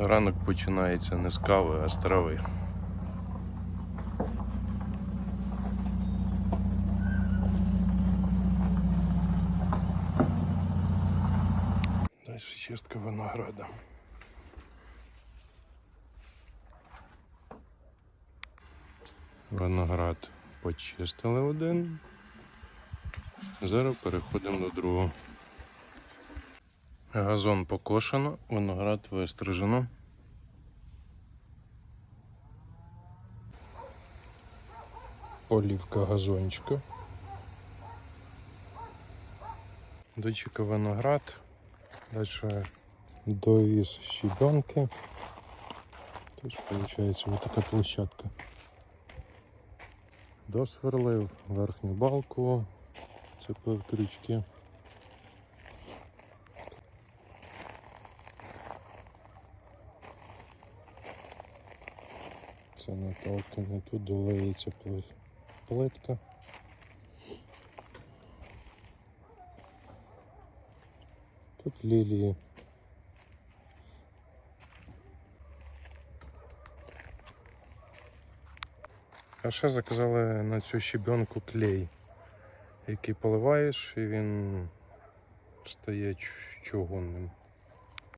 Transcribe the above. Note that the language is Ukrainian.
Ранок починається не з кави, а з трави. Далі чистка винограда. Виноград почистили один. Зараз переходимо до другого. Газон покошено, виноград вистрижено. Олівка газончика. Дочека виноград. Дальше доїз щебенки. Тут виходить вот така площадка. Досверлив верхню балку, цепив крючки. Це наталкане, тут долеється плит- плитка. Тут лілії. А ще заказали на цю щебенку клей, який поливаєш і він стає чугунним.